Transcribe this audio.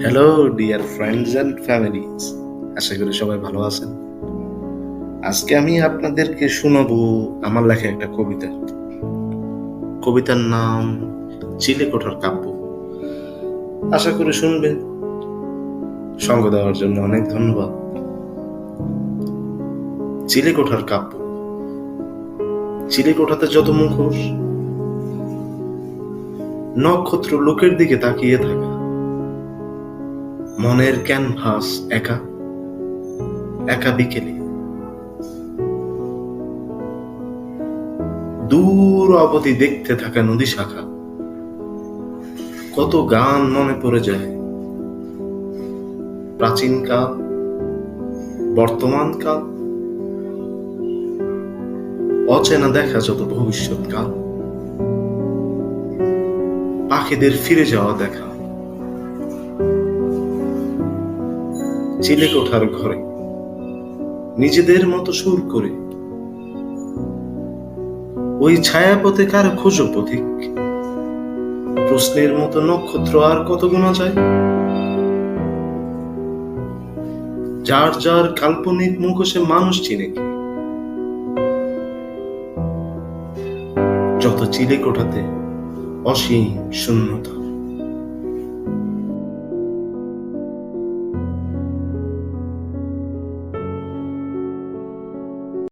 Hello dear friends and families আশা করি সবাই ভালো আছেন। আজকে আমি আপনাদেরকে শোনাবো আমার লেখা একটা কবিতা। কবিতার নাম চিলে কোঠার কাব্য। আশা করি শুনবেন। সঙ্গ দেওয়ার জন্য অনেক ধন্যবাদ। চিলে কোঠার কাব্য। চিলে কোঠাতে যত মুখোশ, নক্ষত্র লোকের দিকে তাকিয়ে থাকা। মনের ক্যানভাস একা একা বিকেলে দূর অবধি দেখতে থাকা নদী শাখা, কত গান মনে পড়ে যায়। প্রাচীন কাল, বর্তমান কাল, অচেনা দেখা যত ভবিষ্যৎ কাল। পাখিদের ফিরে যাওয়া দেখা চিলে কোঠার ঘরে। নিজেদের মতো সুর করে। ওই ছায়াপথে কার খোঁজো পথিক। প্রশ্নের মতো নক্ষত্র আর কত গোনা যায়? যার যার কাল্পনিক মুখোশে মানুষ চিনে কি? যত চিলে কোঠাতে অসীম শূন্যতা।